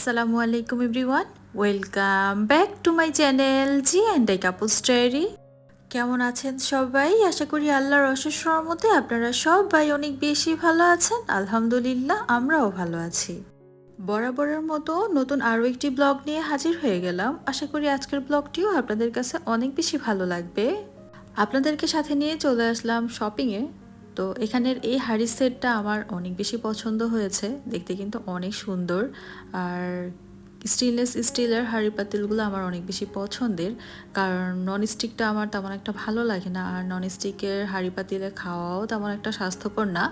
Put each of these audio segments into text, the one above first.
আসসালামু আলাইকুম everyone. Welcome back to my channel G and I কাপুস ডায়েরি। কেমন আছেন সবাই? আশা করি আল্লাহর অশেষ মধ্যে আপনারা সবাই অনেক বেশি ভালো আছেন। আলহামদুলিল্লাহ, আমরাও ভালো আছি। বরাবরের মতো নতুন আরও একটি ব্লগ নিয়ে হাজির হয়ে গেলাম। আশা করি আজকের ব্লগটিও আপনাদের কাছে অনেক বেশি ভালো লাগবে। আপনাদেরকে সাথে নিয়ে চলে আসলাম শপিংয়ে। তো এখানের এই হাড়ি সেটটা আমার অনেক বেশি পছন্দ হয়েছে। দেখতে কিন্তু অনেক সুন্দর। আর স্টেনলেস স্টিলের হাঁড়ি পাতিলগুলো আমার অনেক বেশি পছন্দের। কারণ নন স্টিকটা আমার তেমন একটা ভালো লাগে না। আর নন স্টিকের হাঁড়ি পাতিলে খাওয়াও তেমন একটা স্বাস্থ্যকর না।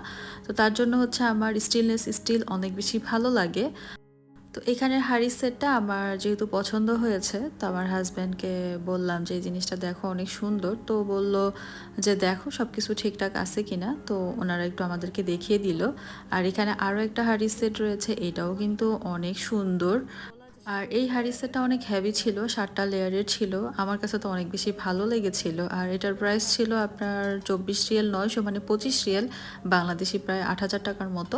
তো তার জন্য হচ্ছে আমার স্টেনলেস স্টিল অনেক বেশি ভালো লাগে। তো এখানের হাড়ি সেটটা আমার যেহেতু পছন্দ হয়েছে, তো আমার হাজব্যান্ডকে বললাম যে, এই জিনিসটা দেখো অনেক সুন্দর। তো বলল যে, দেখো সব কিছু ঠিকঠাক আছে কিনা? তো ওনারা একটু আমাদেরকে দেখিয়ে দিল। আর এখানে আরও একটা হাড়ি সেট রয়েছে, এটাও কিন্তু অনেক সুন্দর। আর এই হাড়ি সেটটা অনেক হ্যাভি ছিল, সাতটা লেয়ারের ছিল। আমার কাছে তো অনেক বেশি ভালো লেগেছিল। আর এটার প্রাইস ছিল আপনার চব্বিশ রিয়েল নয়শো মানে পঁচিশ রিয়েল, বাংলাদেশি প্রায় আট হাজার টাকার মতো।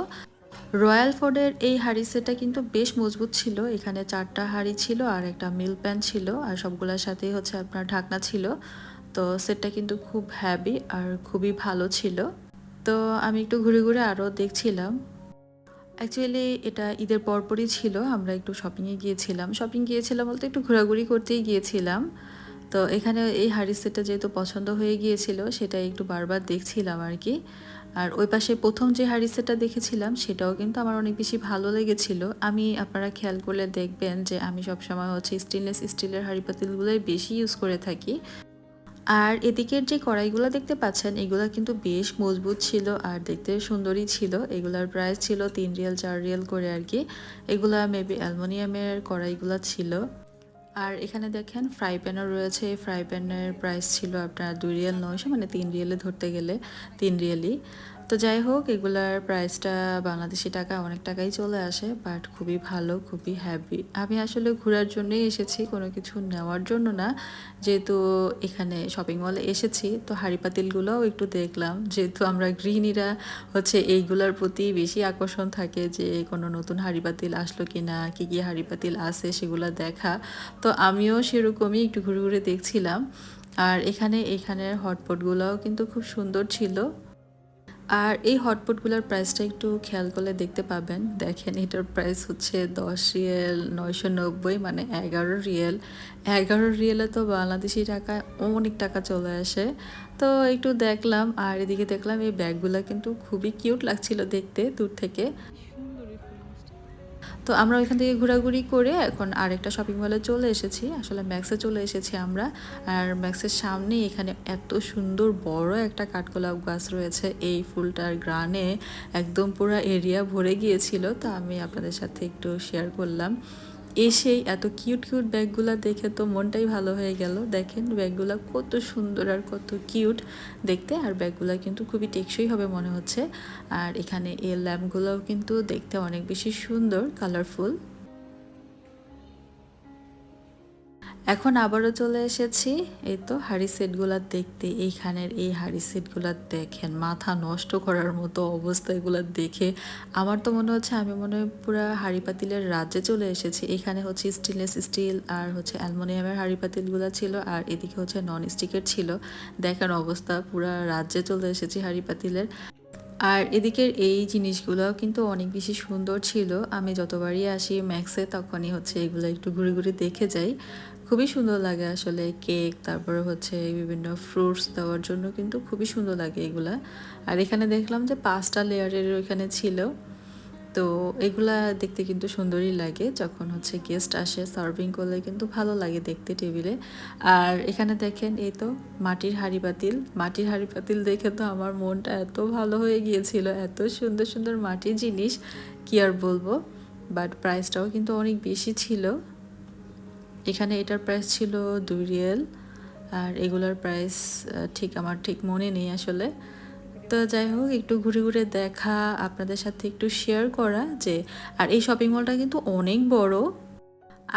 রয়্যাল ফোর্ডের এই হাড়ি সেটটা কিন্তু বেশ মজবুত ছিল। এখানে চারটা হাড়ি ছিল আর একটা মিল প্যান ছিল আর সবগুলোর সাথেই হচ্ছে আপনার ঢাকনা ছিল। তো সেটটা কিন্তু খুব হ্যাভি আর খুবই ভালো ছিল। তো আমি একটু ঘুরে ঘুরে আরও দেখছিলাম। অ্যাকচুয়ালি এটা ঈদের পরপরই ছিল, আমরা একটু শপিংয়ে গিয়েছিলাম। শপিং গিয়েছিলাম বলতে একটু ঘোরাঘুরি করতেই গিয়েছিলাম। তো এখানে এই হাড়ি সেটটা যেহেতু পছন্দ হয়ে গিয়েছিল, সেটা একটু বারবার দেখছিলাম আর কি। আর ওই পাশে প্রথম যে হাড়ি সেটটা দেখেছিলাম, সেটাও কিন্তু আমার অনেক বেশি ভালো লেগেছিল। আমি আপনারা খেয়াল করলে দেখবেন যে আমি সবসময় হচ্ছে স্টেনলেস স্টিলের হাঁড়ি পাতিলগুলোই বেশি ইউজ করে থাকি। আর এদিকের যে কড়াইগুলো দেখতে পাচ্ছেন, এগুলো কিন্তু বেশ মজবুত ছিল আর দেখতে সুন্দরই ছিল। এগুলার প্রাইস ছিল তিন রিয়াল, চার রিয়াল করে আর কি। এগুলা মেবি অ্যালমোনিয়ামের কড়াইগুলো ছিল। আর এখানে দেখেন ফ্রাই প্যানও রয়েছে। এই ফ্রাই প্যানের প্রাইস ছিল আপনার দুই রিয়েল নয়শো মানে তিন রিয়েলে ধরতে গেলে তিন রিয়েলই তো যাই হোক, এগুলার প্রাইসটা বাংলাদেশি টাকা অনেক টাকাই চলে আসে বাট খুবই ভালো, খুবই হ্যাপি আমি আসলে ঘোরার জন্যই এসেছি, কোনো কিছু নেওয়ার জন্য না। যেহেতু এখানে শপিং মলে এসেছি, তো হাঁড়ি পাতিলগুলোও একটু দেখলাম। যেহেতু আমরা গৃহিণীরা হচ্ছে এইগুলার প্রতি বেশি আকর্ষণ থাকে যে, কোনো নতুন হাঁড়ি পাতিল আসলো কি না কী কী হাঁড়ি পাতিল আছে সেগুলো দেখা। তো আমিও সেরকমই একটু ঘুরে ঘুরে দেখছিলাম। আর এখানে, এখানের হটপটগুলোও কিন্তু খুব সুন্দর ছিল। আর এই হটপটগুলোর প্রাইসটা একটু খেয়াল করলে দেখতে পাবেন। দেখেন, এটার প্রাইস হচ্ছে দশ রিয়েল, নয়শো নব্বই মানে এগারো রিয়েল। এগারো রিয়েলে তো বাংলাদেশি টাকায় অনেক টাকা চলে আসে। তো একটু দেখলাম আর এদিকে দেখলাম এই ব্যাগগুলো কিন্তু খুবই কিউট লাগছিল দেখতে দূর থেকে। তো আমরা ওইখান থেকে ঘোরাঘুরি করে এখন আরেকটা শপিং মলে চলে এসেছি। আসলে ম্যাক্সে চলে এসেছি আমরা। আর ম্যাক্সের সামনে এখানে এত সুন্দর বড় একটা কাঠগোলাপ গাছ রয়েছে। এই ফুলটার গ্রানে একদম পুরো এরিয়া ভরে গিয়েছিল। তো আমি আপনাদের সাথে একটু শেয়ার করলাম। এসেই এত কিউট কিউট ব্যাগগুলো দেখে তো মনটাই ভালো হয়ে গেল। দেখেন ব্যাগগুলো কত সুন্দর আর কত কিউট দেখতে, আর ব্যাগগুলো কিন্তু খুবই টেকসই হবে মনে হচ্ছে। আর এখানে এই ল্যাম্পগুলোও কিন্তু দেখতে অনেক বেশি সুন্দর কালারফুল এখন আবারও চলে এসেছি। এই তো হাড়ি সেটগুলো দেখতে, এইখানের এই হাড়ি সেটগুলো দেখেন, মাথা নষ্ট করার মতো অবস্থা এগুলো দেখে। আমার তো মনে হচ্ছে আমি মনে হয় পুরো হাড়ি পাতিলের রাজ্যে চলে এসেছি। এখানে হচ্ছে স্টেনলেস স্টিল আর হচ্ছে অ্যালমোনিয়ামের হাড়ি পাতিলগুলো ছিল আর এদিকে হচ্ছে নন স্টিকের ছিল। দেখার অবস্থা, পুরো রাজ্যে চলে এসেছি হাড়ি পাতিলের। আর এদিকের এই জিনিসগুলোও কিন্তু অনেক বেশি সুন্দর ছিল। আমি যতবারই আসি ম্যাক্সে তখনই হচ্ছে এগুলো একটু ঘুরে ঘুরে দেখে যাই। খুবই সুন্দর লাগে আসলে কেক, তারপরে হচ্ছে বিভিন্ন ফ্রুটস দেওয়ার জন্য কিন্তু খুবই সুন্দর লাগে এগুলা। আর এখানে দেখলাম যে পাঁচটা লেয়ারের ওইখানে ছিল। তো এগুলা দেখতে কিন্তু সুন্দরই লাগে যখন হচ্ছে গেস্ট আসে সার্ভিং করলে কিন্তু ভালো লাগে দেখতে টেবিলে আর এখানে দেখেন এই তো মাটির হাঁড়ি পাতিল। মাটির হাঁড়ি পাতিল দেখে তো আমার মনটা এত ভালো হয়ে গিয়েছিল, এত সুন্দর সুন্দর মাটির জিনিস, কি আর বলব? বাট প্রাইসটাও কিন্তু অনেক বেশি ছিল। এখানে এটার প্রাইস ছিল দুই রিয়েল, আর এগুলোর প্রাইস ঠিক আমার ঠিক মনে নেই আসলে। তো যাই হোক, একটু ঘুরে ঘুরে দেখা, আপনাদের সাথে একটু শেয়ার করা যে, আর এই শপিং মলটা কিন্তু অনেক বড়।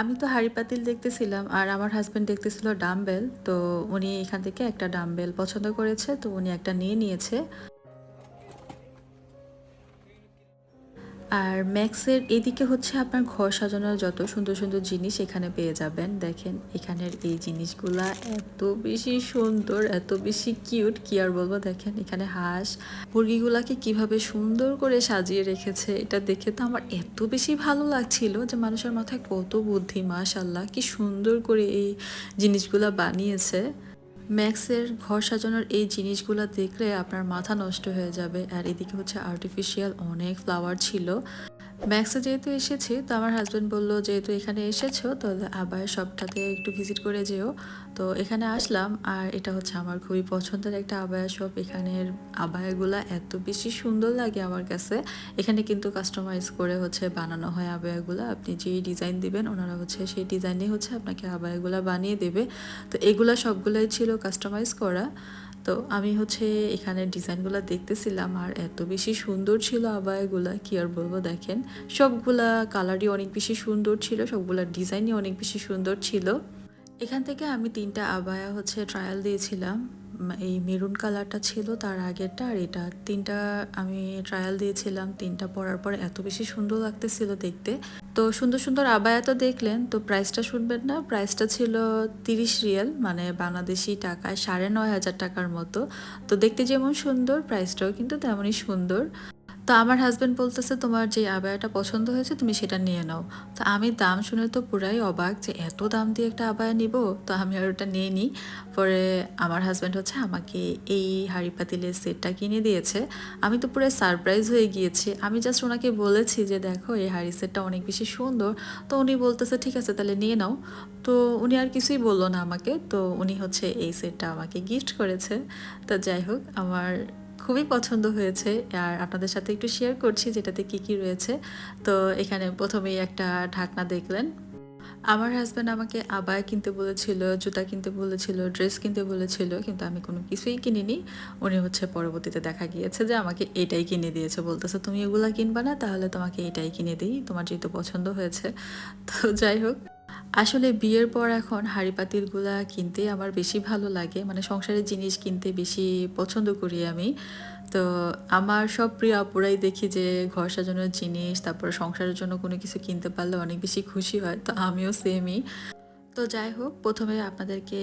আমি তো হাড়ি পাতিল দেখতেছিলাম, আর আমার হাজব্যান্ড দেখতেছিল ডাম্বেল তো উনি এখান থেকে একটা ডাম্বেল পছন্দ করেছে, তো উনি একটা নিয়ে নিয়েছে। আর ম্যাক্সের এদিকে হচ্ছে আপনার ঘর সাজানোর যত সুন্দর সুন্দর জিনিস এখানে পেয়ে যাবেন। দেখেন, এখানের এই জিনিসগুলা এত বেশি সুন্দর, এত বেশি কিউট, কি আর বলব? দেখেন, এখানে হাঁস, মুরগিগুলাকে কীভাবে সুন্দর করে সাজিয়ে রেখেছে, এটা দেখে তো আমার এত বেশি ভালো লাগছিল যে মানুষের মাথায় কত বুদ্ধি মাশাল্লাহ কি সুন্দর করে এই জিনিসগুলা বানিয়েছে। ম্যাক্সের ঘর সাজানোর এই জিনিসগুলো দেখলে আপনার মাথা নষ্ট হয়ে যাবে। আর এদিকে হচ্ছে আর্টিফিশিয়াল অনেক ফ্লাওয়ার ছিল। ম্যাক্সে যেহেতু এসেছি, তো আমার হাজব্যান্ড বলল, যেহেতু এখানে এসেছ তো আবার সবটাতে একটু ভিজিট করে যেও। তো এখানে আসলাম, আর এটা হচ্ছে আমার খুবই পছন্দের একটা আবায়া শপ এখানের আবায়াগুলা এত বেশি সুন্দর লাগে আমার কাছে। এখানে কিন্তু কাস্টমাইজ করে হচ্ছে বানানো হয় আবায়াগুলা। আপনি যেই ডিজাইন দিবেন, ওনারা হচ্ছে সেই ডিজাইনে হচ্ছে আপনাকে আবায়াগুলা বানিয়ে দেবে। তো এগুলা সবগুলাই ছিল কাস্টমাইজ করা। তো আমি হচ্ছে এখানে ডিজাইনগুলো দেখতেছিলাম আর এত বেশি সুন্দর ছিল আবায়াগুলা কি আর বলব দেখেন। সবগুলা কালারই অনেক বেশি সুন্দর ছিল, সবগুলা ডিজাইনই অনেক বেশি সুন্দর ছিল। এখান থেকে আমি তিনটা আবায়া হচ্ছে ট্রায়াল দিয়েছিলাম। এই মেরুন কালারটা ছিল তার আগেরটা আর এটা। তিনটা আমি ট্রায়াল দিয়েছিলাম, তিনটা পরার পর এত বেশি সুন্দর লাগতেছিল দেখতে। তো সুন্দর সুন্দর আবায়া তো দেখলেন, তো প্রাইসটা শুনবেন না প্রাইসটা ছিল তিরিশ রিয়াল মানে বাংলাদেশি টাকায় সাড়ে নয় হাজার টাকার মতো। তো দেখতে যেমন সুন্দর প্রাইসটাও কিন্তু তেমনই সুন্দর। তো আমার হাজব্যান্ড বলতেছে, তোমার যে আবায়াটা পছন্দ হয়েছে, তুমি সেটা নিয়ে নাও। তো আমি দাম শুনে তো পুরাই অবাক যে এত দাম দিয়ে একটা আবায়া নিব, তো আমি আর ওটা নিয়ে নিই পরে আমার হাজব্যান্ড হচ্ছে আমাকে এই হাঁড়ি পাতিলের সেটটা কিনে দিয়েছে। আমি তো পুরো সারপ্রাইজ হয়ে গিয়েছি। আমি জাস্ট ওনাকে বলেছি যে, দেখো, এই হাঁড়ি সেটটা অনেক বেশি সুন্দর। তো উনি বলতেছে, ঠিক আছে, তাহলে নিয়ে নাও। তো উনি আর কিছুই বলল না আমাকে। তো উনি হচ্ছে এই সেটটা আমাকে গিফট করেছে। তো যাই হোক, আমার খুবই পছন্দ হয়েছে। আর আপনাদের সাথে একটু শেয়ার করছি যেটাতে কি কি রয়েছে। তো এখানে প্রথমেই একটা ঢাকনা দেখলেন। আমার হাজব্যান্ড আমাকে আবায় কিনতে বলেছিল, জুতা কিনতে বলেছিল ড্রেস কিনতে বলেছিল, কিন্তু আমি কোনো কিছুই কিনিনি। উনি হচ্ছে পরবর্তীতে দেখা গিয়েছে যে আমাকে এটাই কিনে দিয়েছে। বলতেছে, তুমি এগুলা কিনবা না, তাহলে তোমাকে এটাই কিনে দিই। তোমার যেহেতু পছন্দ হয়েছে। তো যাই হোক। আসলে বিয়ের পর এখন হাঁড়ি পাতিলগুলা কিনতে আমার বেশি ভালো লাগে। মানে সংসারের জিনিস কিনতে বেশি পছন্দ করি আমি। তো আমার সব প্রিয় আপুরাই দেখি যে ঘর সাজানোর জিনিস, তারপর সংসারের জন্য কোনো কিছু কিনতে পারলে অনেক বেশি খুশি হয়। তো আমিও সেমই তো যাই হোক, প্রথমে আপনাদেরকে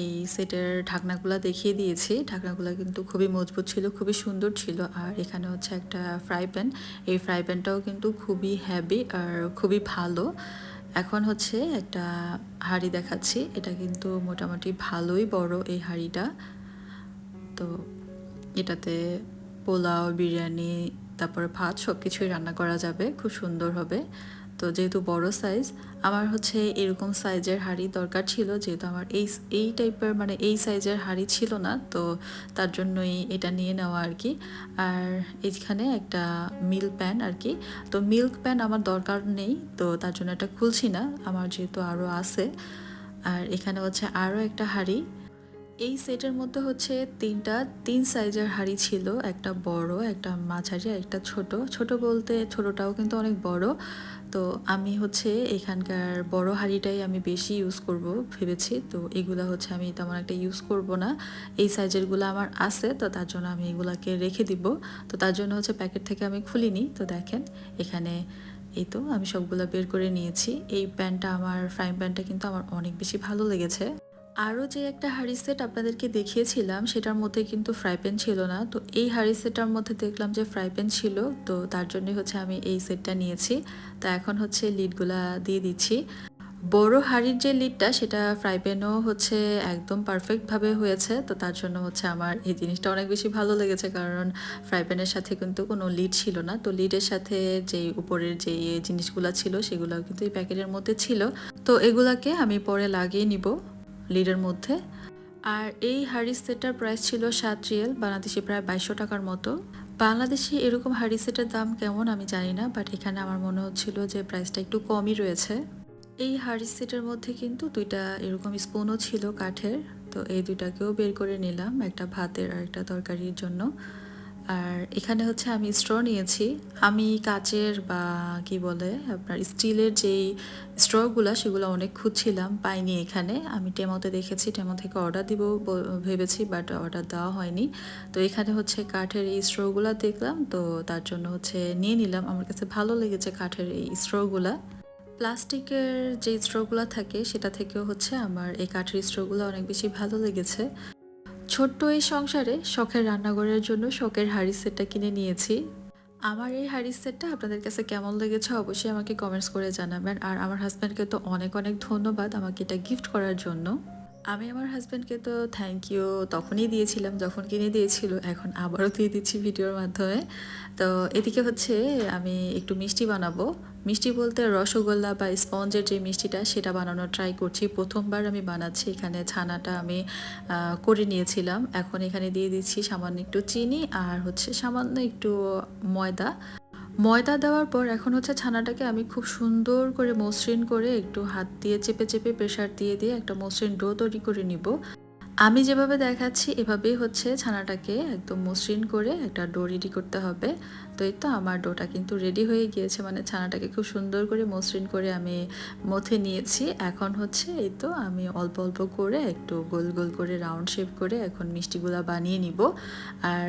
এই সেটের ঢাকনাগুলো দেখিয়ে দিয়েছি। ঢাকনাগুলো কিন্তু খুবই মজবুত ছিল, খুবই সুন্দর ছিল। আর এখানে হচ্ছে একটা ফ্রাই প্যান। এই ফ্রাই প্যানটাও কিন্তু খুবই হ্যাভি আর খুবই ভালো। এখন হচ্ছে একটা হাড়ি দেখাচ্ছি। এটা কিন্তু মোটামুটি ভালোই বড় এই হাড়িটা। তো এটাতে পোলাও, বিরিয়ানি, তারপর ভাত সব কিছুই রান্না করা যাবে। খুব সুন্দর হবে। তো যেহেতু বড় সাইজ আমার হচ্ছে এরকম সাইজের হাঁড়ি দরকার ছিল, যেহেতু আমার এই এই টাইপের মানে এই সাইজের হাঁড়ি ছিল না, তো তার জন্যই এটা নিয়ে নেওয়া আর কি। আর এইখানে একটা মিল্ক প্যান আর কি। তো মিল্ক প্যান আমার দরকার নেই, তো তার জন্য এটা খুলছি না, আমার যেহেতু আরও আছে। আর এখানে হচ্ছে আরও একটা হাঁড়ি এই সেটের মধ্যে হচ্ছে তিনটা, তিন সাইজের হাঁড়ি ছিল, একটা বড়, একটা মাঝারি একটা ছোট। ছোট বলতে ছোটটাও কিন্তু অনেক বড়। তো আমি হচ্ছে এখানকার বড় হাঁড়িটাই আমি বেশি ইউজ করব ভেবেছি। তো এগুলা হচ্ছে আমি তেমন একটা ইউজ করব না। এই সাইজেরগুলো আমার আছে, তো তার জন্য আমি এগুলাকে রেখে দিব। তো তার জন্য হচ্ছে প্যাকেট থেকে আমি খুলিনি। তো দেখেন, এখানে এই তো আমি সবগুলো বের করে নিয়েছি। এই প্যান্টটা আমার ফ্রাইং প্যান্টটা কিন্তু আমার অনেক বেশি ভালো লেগেছে। আরও যে একটা হাঁড়ি সেট আপনাদেরকে দেখিয়েছিলাম, সেটার মধ্যে কিন্তু ফ্রাই প্যান ছিল না। তো এই হাঁড়ি সেটটার মধ্যে দেখলাম যে ফ্রাই প্যান ছিল, তো তার জন্যই হচ্ছে আমি এই সেটটা নিয়েছি। তো এখন হচ্ছে লিডগুলা দিয়ে দিচ্ছি। বড় হাঁড়ির যে লিডটা, সেটা ফ্রাই প্যানও হচ্ছে একদম পারফেক্টভাবে হয়েছে। তো তার জন্য হচ্ছে আমার এই জিনিসটা অনেক বেশি ভালো লেগেছে, কারণ ফ্রাই প্যানের সাথে কিন্তু কোনো লিড ছিল না। তো লিডের সাথে যে উপরের যে জিনিসগুলো ছিল সেগুলো কিন্তু এই প্যাকেটের মধ্যে ছিল। তো এগুলাকে আমি পরে লাগিয়ে নিব। লিডের মধ্যে। আর এই হাড়ি সেটটার প্রাইস ছিল সাত রিয়েল, বাংলাদেশি প্রায় বাইশশো টাকার মতো। বাংলাদেশে এরকম হাড়ি সেটের দাম কেমন আমি জানি না বাট এখানে আমার মনে হচ্ছিল যে প্রাইসটা একটু কমই রয়েছে। এই হাড়ি সেটের মধ্যে কিন্তু দুইটা এরকম স্পুনও ছিল কাঠের, তো এই দুইটাকেও বের করে নিলাম, একটা ভাতের আর একটা তরকারির জন্য। আর এখানে হচ্ছে আমি স্ট্র নিয়েছি। আমি কাচের বা কি বলে আপনার স্টিলের যেই স্ট্রগুলো সেগুলো অনেক খুঁজছিলাম, পাইনি এখানে। আমি টেমোতে দেখেছি, টেমো থেকে অর্ডার দিব ভেবেছি বাট অর্ডার দেওয়া হয়নি। তো এখানে হচ্ছে কাঠের এই স্ট্রগুলো দেখলাম, তো তার জন্য হচ্ছে নিয়ে নিলাম। আমার কাছে ভালো লেগেছে কাঠের এই স্ট্রগুলা প্লাস্টিকের যে স্ট্রগুলো থাকে, সেটা থেকেও হচ্ছে আমার এই কাঠের স্ট্রগুলো অনেক বেশি ভালো লেগেছে। ছোট্ট এই সংসারে শখের রান্নাঘরের জন্য শখের হাড়ি সেটটা কিনে নিয়েছি। আমার এই হাড়ি সেটটা আপনাদের কাছে কেমন লেগেছে অবশ্যই আমাকে কমেন্টস করে জানাবেন। আর আমার হাজব্যান্ডকে তো অনেক অনেক ধন্যবাদ আমাকে এটা গিফট করার জন্য। আমি আমার হাজব্যান্ডকে তো থ্যাংক ইউ তখনই দিয়েছিলাম, যখন কিনে দিয়েছিল, এখন আবারও দিয়ে দিচ্ছি ভিডিওর মাধ্যমে। তো এদিকে হচ্ছে আমি একটু মিষ্টি বানাবো। মিষ্টি বলতে রসগোল্লা বা স্পঞ্জের যে মিষ্টিটা, সেটা বানানোর ট্রাই করছি। প্রথমবার আমি বানাচ্ছি, এখানে ছানাটা আমি করে নিয়েছিলাম। এখন এখানে দিয়ে দিচ্ছি সামান্য একটু চিনি আর হচ্ছে সামান্য একটু ময়দা। ময়দা দেওয়ার পর এখন হচ্ছে ছানাটাকে আমি খুব সুন্দর করে মসৃণ করে একটু হাত দিয়ে চেপে চেপে প্রেশার দিয়ে দিয়ে একটা মসৃণ ডো তৈরি করে নিব। আমি যেভাবে দেখাচ্ছি এভাবেই হচ্ছে ছানাটাকে একদম মসৃণ করে একটা ডো রেডি করতে হবে। তো এই তো আমার ডোটা কিন্তু রেডি হয়ে গিয়েছে মানে ছানাটাকে খুব সুন্দর করে মসৃণ করে আমি মথে নিয়েছি। এখন হচ্ছে এই তো আমি অল্প অল্প করে একটু গোল গোল করে রাউন্ড শেপ করে এখন মিষ্টিগুলা বানিয়ে নিব। আর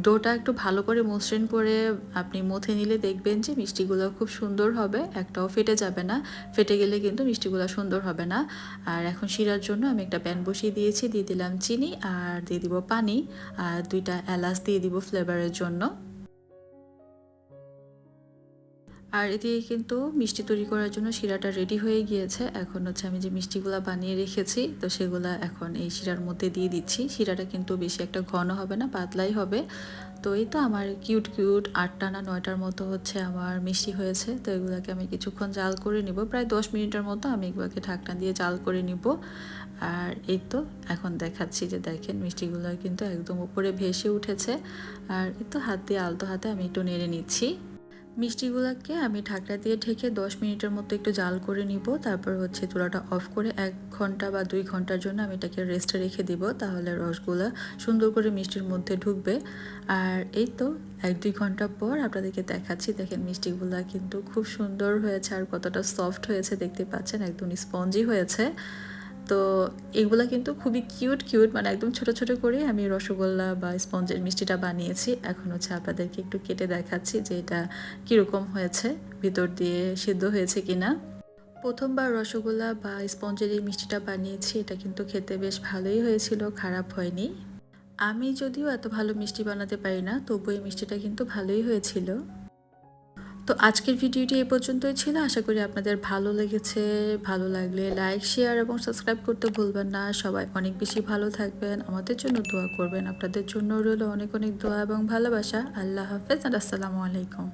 ডোটা একটু ভালো করে মসৃণ করে আপনি মথে নিলে দেখবেন যে মিষ্টিগুলো খুব সুন্দর হবে, একটাও ফেটে যাবে না। ফেটে গেলে কিন্তু মিষ্টিগুলো সুন্দর হবে না। আর এখন শিরার জন্য আমি একটা প্যান বসিয়ে দিয়েছি, দিয়ে দিলাম চিনি আর দিয়ে দিব পানি আর দুইটা এলাচ দিয়ে দিব ফ্লেভারের জন্য। আর এদিকে কিন্তু মিষ্টি তৈরি করার জন্য শিরাটা রেডি হয়ে গিয়েছে। এখন হচ্ছে আমি যে মিষ্টিগুলো বানিয়ে রেখেছি, তো সেগুলো এখন এই শিরার মধ্যে দিয়ে দিচ্ছি। শিরাটা কিন্তু বেশি একটা ঘন হবে না, পাতলাই হবে। তো এই তো আমার কিউট কিউট আটটা না নয়টার মতো হচ্ছে আমার মিষ্টি হয়েছে। তো এগুলোকে আমি কিছুক্ষণ জাল করে নিব। প্রায় দশ মিনিটের মতো আমি এগুলোকে ঢাকনা দিয়ে জাল করে নিব। আর এই তো এখন দেখাচ্ছি যে দেখেন মিষ্টিগুলো কিন্তু একদম উপরে ভেসে উঠেছে। আর এই তো হাত দিয়ে আলতো হাতে আমি একটু নেড়ে নিচ্ছি। মিষ্টিগুলোকে আমি ঢাকনা দিয়ে ঢেকে দশ মিনিটের মতো একটু জাল করে নিব। তারপর হচ্ছে চুলাটা অফ করে এক ঘণ্টা বা দুই ঘণ্টার জন্য আমি এটাকে রেস্টে রেখে দিব। তাহলে রসগুলো সুন্দর করে মিষ্টির মধ্যে ঢুকবে। আর এই তো এক দুই ঘণ্টা পর আপনাদেরকে দেখাচ্ছি। দেখেন মিষ্টিগুলো কিন্তু খুব সুন্দর হয়েছে আর কতটা সফট হয়েছে দেখতে পাচ্ছেন। একদম স্পঞ্জি হয়েছে। তো এগুলো কিন্তু খুবই কিউট কিউট মানে একদম ছোট ছোট করে আমি রসগোল্লা বা স্পঞ্জের মিষ্টিটা বানিয়েছি। এখন হচ্ছে আপনাদেরকে একটু কেটে দেখাচ্ছি যে এটা কীরকম হয়েছে, ভিতর দিয়ে সিদ্ধ হয়েছে কিনা। প্রথমবার রসগোল্লা বা স্পঞ্জের এই মিষ্টিটা বানিয়েছি, এটা কিন্তু খেতে বেশ ভালোই হয়েছিল, খারাপ হয়নি। আমি যদিও এত ভালো মিষ্টি বানাতে পারি না, তবু এই মিষ্টিটা কিন্তু ভালোই হয়েছিল। তো আজকের ভিডিওটি এই পর্যন্তই ছিল। আশা করি আপনাদের ভালো লেগেছে। ভালো লাগলে লাইক শেয়ার এবং সাবস্ক্রাইব করতে ভুলবেন না। সবাই অনেক বেশি ভালো থাকবেন। আমাদের জন্য দোয়া করবেন। আপনাদের জন্য রইল অনেক অনেক দোয়া এবং ভালোবাসা। আল্লাহ হাফেজ। আর আসসালামু আলাইকুম।